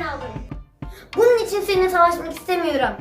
ben aldım. Bunun için seninle savaşmak istemiyorum.